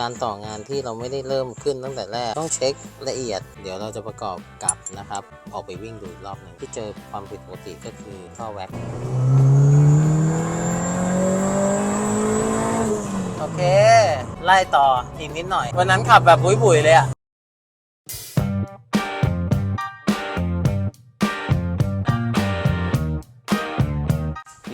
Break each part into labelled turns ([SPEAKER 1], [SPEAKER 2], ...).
[SPEAKER 1] การต่องานที่เราไม่ได้เริ่มขึ้นตั้งแต่แรกต้องเช็คละเอียด เดี๋ยวเราจะประกอบกับนะครับ ออกไปวิ่งดูรอบหนึ่งที่เจอความผิดปกติก็คือท่อแว็กโอเค ไล่ต่ออีกนิดหน่อย วันนั้นขับแบบบุยๆเลยอะ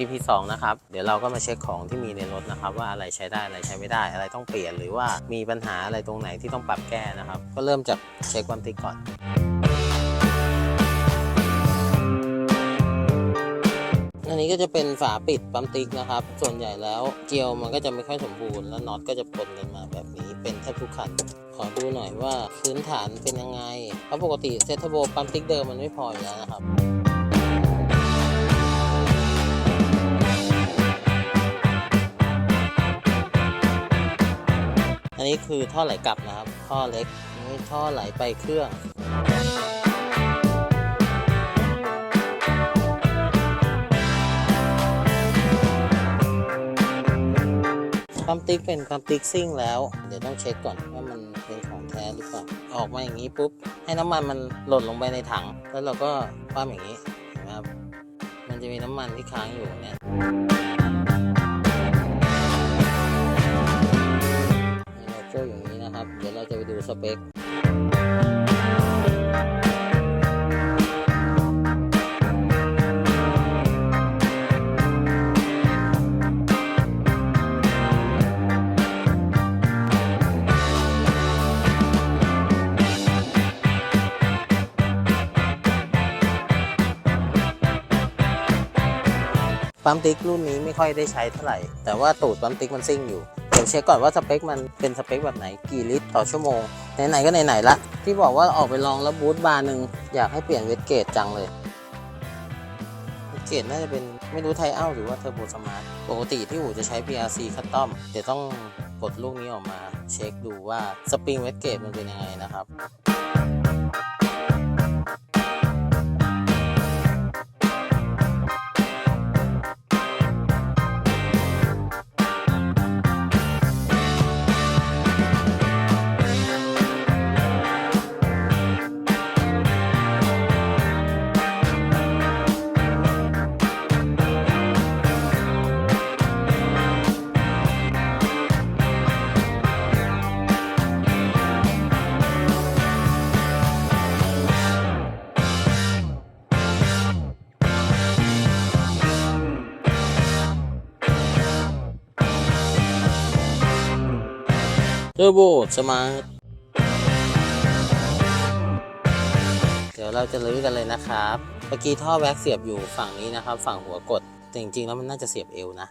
[SPEAKER 1] EP 2นะครับ เดี๋ยวเราก็มาเช็คของที่มีในรถนะครับ ว่าอะไรใช้ได้อะไรใช้ไม่ได้ อะไรต้องเปลี่ยนหรือว่ามีปัญหาอะไรตรงไหนที่ต้องปรับแก้นะครับ ก็เริ่มจากเช็คความติ๊กก่อนอันนี้ก็จะเป็นฝาปิดปั๊มติ๊กนะครับ ส่วนใหญ่แล้วเกลียวมันก็จะไม่ค่อยสมบูรณ์แล้วน็อตก็จะปนกันมาแบบนี้เป็นแทบทุกคัน ขอดูหน่อยว่าพื้นฐานเป็นยังไง เพราะปกติเซตเทอร์โบปั๊มติ๊กเดิมมันไม่พออยู่แล้วนะครับ อันนี้คือท่อไหลกลับนะครับ ท่อเล็กนี่ท่อไหลไปเครื่องปั๊มติ๊กเป็นปั๊มติ๊กซิ่งแล้ว เดี๋ยวต้องเช็คก่อนว่ามันเป็นของแท้หรือเปล่าออกมาอย่างนี้ปุ๊บ ให้น้ำมันมันหล่นลงไปในถัง แล้วเราก็ปั้มอย่างนี้เห็นไหมครับ มันจะมีน้ำมันที่ค้างอยู่เนี่ย สเปคปั๊มติ๊กรุ่นนี้ไม่ค่อยได้ใช้เท่าไหร่ แต่ว่าตูดปั๊มติ๊กมันซิ่งอยู่ ดี๋ยวเช็คก่อนว่าสเปคมันเป็นสเปคแบบไหนกี่ลิตรต่อชั่วโมงไหนๆก็ไหนๆละที่บอกว่าออกไปลองแล้วบูทบาร์หนึ่งอยากให้เปลี่ยนเวทเกตจังเลยเวทเกตน่าจะเป็นไม่รู้ไทเอาหรือว่าเทอร์โบสมาร์ทปกติที่อูจะใช้ PRC คัตตอมเดี๋ยวต้องกดลูกนี้ออกมา เช็คดูว่าสปริงเวทเกตมันเป็นยังไงนะครับ เทอร์โบสมาร์ทเดี๋ยวเราจะลื้อกันเลยนะครับ เมื่อกี้ท่อแว็กเสียบอยู่ฝั่งนี้นะครับ ฝั่งหัวกดแต่จริงๆแล้วมันน่าจะเสียบเอวนะ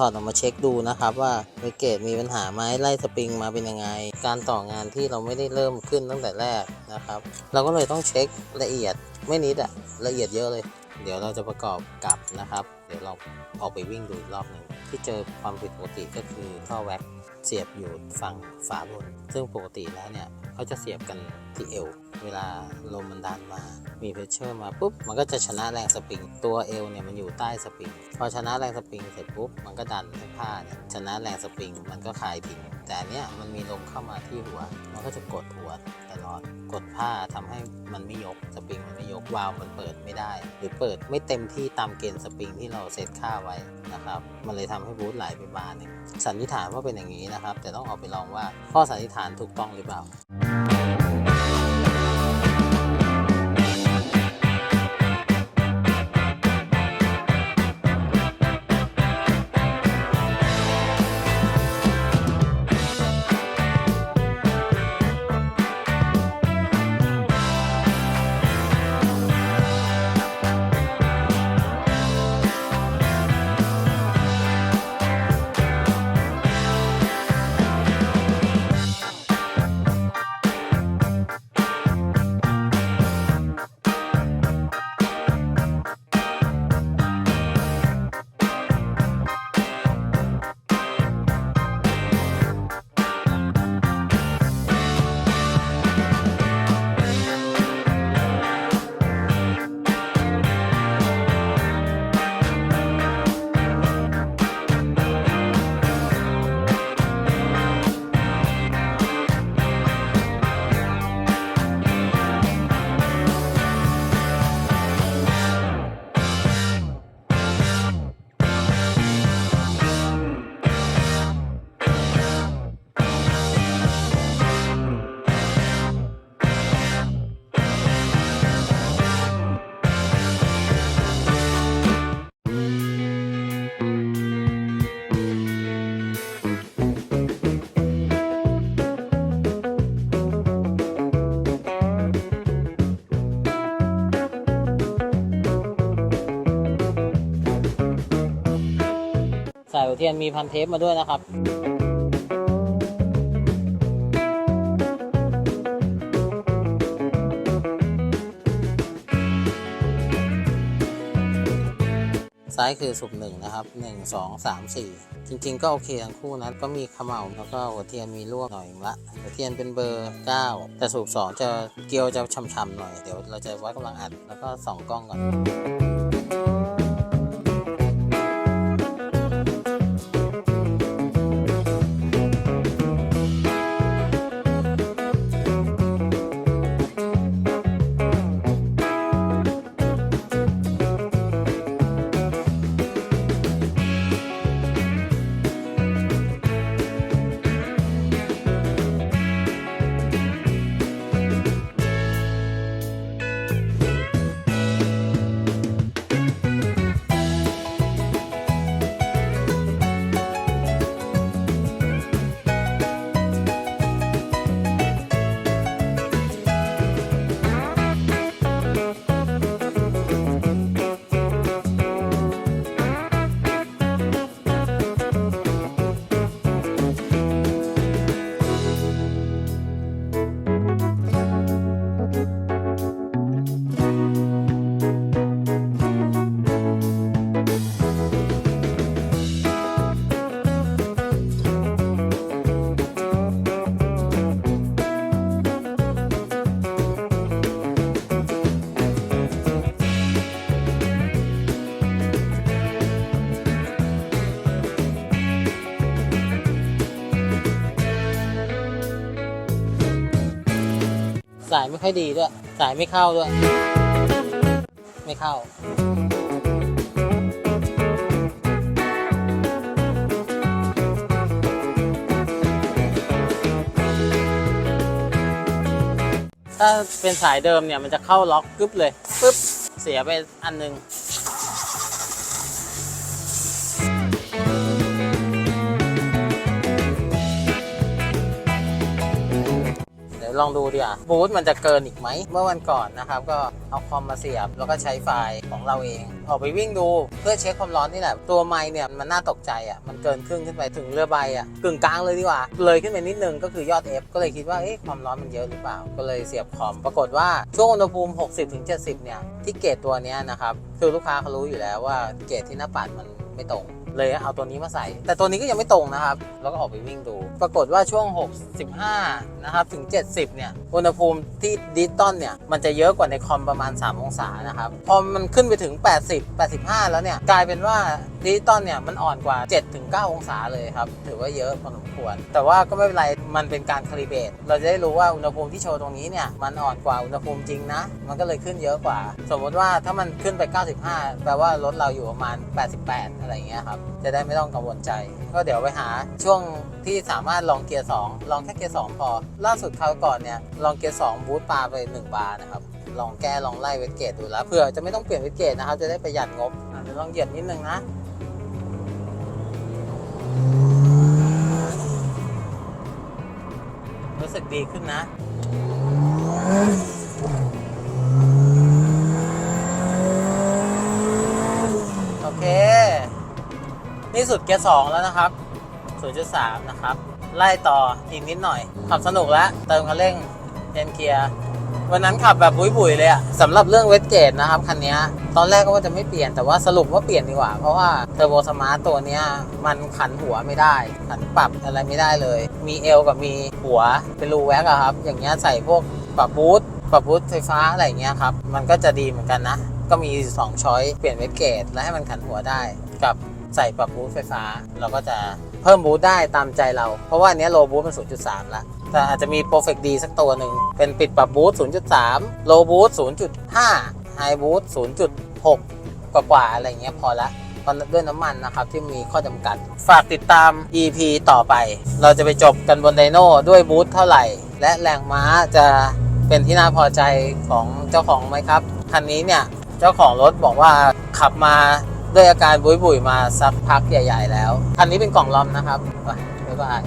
[SPEAKER 1] ถอดออกมาเช็คดูนะครับว่าเวทเกตมีปัญหาไหมไล่สปริงมาเป็นยังไง การต่องานที่เราไม่ได้เริ่มขึ้นตั้งแต่แรกนะครับ เราก็เลยต้องเช็คละเอียดไม่นิดอะละเอียดเยอะเลย เดี๋ยวเราจะประกอบกับนะครับ เดี๋ยวเราออกไปวิ่งดูอีกรอบหนึ่งที่เจอความผิดปกติก็คือท่อแว็กเสียบอยู่ฝั่งฝาบนซึ่งปกติแล้วเนี่ยเขาจะเสียบกัน ที่เอว เวลาลมมันดันมา มีเพรสเชอร์มาปุ๊บ มันก็จะชนะแรงสปริง ตัวเอวเนี่ยมันอยู่ใต้สปริง พอชนะแรงสปริงเสร็จปุ๊บ มันก็ดันให้ผ้าเนี่ยชนะแรงสปริง มันก็คลายทิ้งแต่เนี้ยมันมีลมเข้ามาที่หัว มันก็จะกดหัวตลอด กดผ้าทำให้มันไม่ยก สปริงมันไม่ยก วาล์วมันเปิดไม่ได้ หรือเปิดไม่เต็มที่ตามเกณฑ์สปริงที่เราเซตค่าไว้นะครับ มันเลยทำให้บูทไหลไปบานนึ่งสันนิษฐานว่าเป็นอย่างนี้นะครับ แต่ต้องออกไปลองว่าข้อสันนิษฐานถูกต้องหรือเปล่า ยหัวเทียนมีพันเทปมาด้วยนะครับซ้ายคือสุบหนึ่งนะครับหนึ่งสองสามสี่จริงๆ ก็โอเคทั้งคู่นะก็มีเขมเหลาแล้วก็หัวเทียนมีรั่วหน่อยละหัวเทียนเป็นเบอร์ 9 แต่สูบ2จะเกลียวจะช่ำๆหน่อย เดี๋ยวเราจะวัดกำลังอัดแล้วก็ส่องกล้องก่อน สายไม่ค่อยดีด้วย สายไม่เข้าด้วย ไม่เข้าถ้าเป็นสายเดิมเนี่ยมันจะเข้าล็อกกึ๊บเลยปึ๊บเสียไปอันหนึง ดี๋ยวลองดูดีอะบูธมันจะเกินอีกไหม เมื่อวันก่อนนะครับ ก็เอาคอมมาเสียบ แล้วก็ใช้ไฟล์ของเราเอง ออกไปวิ่งดูเพื่อเช็คความร้อนนี่แหละ ตัวไม้เนี่ยมันน่าตกใจอะ มันเกินครึ่งขึ้นไปถึงเรือใบอะกึ่งกลางเลยดีกว่า เลยขึ้นไปนิดนึงก็คือยอด F ก็เลยคิดว่าเอ๊ะความร้อนมันเยอะหรือเปล่า ก็เลยเสียบคอม ปรากฏว่าช่วงอุณหภูมิ 60-70 เนี่ยที่เกรดตัวนี้นะครับคือลูกค้าเขารู้อยู่แล้วว่าเกรดที่หน้าปัดมันไม่ตรง เลยเอาตัวนี้มาใส่ แต่ตัวนี้ก็ยังไม่ตรงนะครับ แล้วก็ออกไปวิ่งดู ปรากฏว่าช่วง 65 นะครับ ถึง 70 เนี่ย อุณหภูมิที่ดิจิตอลเนี่ย มันจะเยอะกว่าในคอมประมาณ 3 องศานะครับ พอมันขึ้นไปถึง 80 85 แล้วเนี่ย กลายเป็นว่าดิจิตอลเนี่ย มันอ่อนกว่า7ถึง9องศาเลยครับ ถือว่าเยอะพอสมควร แต่ว่าก็ไม่เป็นไร มันเป็นการคาลิเบรตเราจะได้รู้ว่าอุณหภูมิที่โชว์ตรงนี้เนี่ย มันอ่อนกว่าอุณหภูมิจริงนะ มันก็เลยขึ้นเยอะกว่า สมมติว่าถ้ามันขึ้นไป 95 แปลว่ารถเราอยู่ประมาณ 88 อะไรเงี้ยครับจะได้ไม่ต้องกังวลใจ ก็เดี๋ยวไปหาช่วงที่สามารถลองเกียร์ 2 ลองแค่เกียร์ 2 พอ ล่าสุดคราวก่อนเนี่ยลองเกียร์ 2 บูทปลาไป 1 บาร์นะครับ ลองแก้ลองไล่เวทเกตดูแล้วเผื่อจะไม่ต้องเปลี่ยนเวทเกตนะครับ จะได้ประหยัดงบอาจจะลองเหยียดนิดนึงนะรู้สึกดีขึ้นนะ โอเค นี่สุดเกียร์สองแล้วนะครับ 0.3 นะครับ ไล่ต่ออีกนิดหน่อย ขับสนุกแล้ว เติมคันเร่งเอ็นเกียร์วันนั้นขับแบบบุยๆเลยอะสำหรับเรื่องเวทเกตนะครับคันนี้ตอนแรกก็ว่าจะไม่เปลี่ยนแต่ว่าสรุปว่าเปลี่ยนดีกว่า เพราะว่าเทอร์โบสมาร์ตตัวนี้มันขันหัวไม่ได้ ขันปรับอะไรไม่ได้เลย มีเอวกับมีหัวเป็นรูแว็กอะครับ อย่างเงี้ยใส่พวกปรับบูทปรับบูทไฟฟ้าอะไรเงี้ยครับ มันก็จะดีเหมือนกันนะ ก็มี 2 ช้อยเปลี่ยนเวทเกตและให้มันขันหัวได้กับ ใส่ปรับบูทไฟฟ้า เราก็จะเพิ่มบูทได้ตามใจเรา เพราะว่าอันเนี้โลบูทมัน 0.3 ละแต่อาจจะมี Perfect D สักตัวหนึ่ง เป็นปิดปรับบูท0.3 โลบูท0.5 ไฮบูท0.6 กว่าๆอะไรเงี้ยพอละเพราะด้วยน้ำมันนะครับ ที่มีข้อจำกัด ฝากติดตาม EP ต่อไป เราจะไปจบกันบนไดโน่ด้วยบูทเท่าไหร่ และแรงม้าจะเป็นที่น่าพอใจของเจ้าของไหมครับ คันนี้เนี่ย เจ้าของรถบอกว่าขับมา ด้วยอาการบุยบุยๆมาสักพักใหญ่ ๆ แล้ว คันนี้เป็นกล่องลอมนะครับ ไปบ๊ายบาย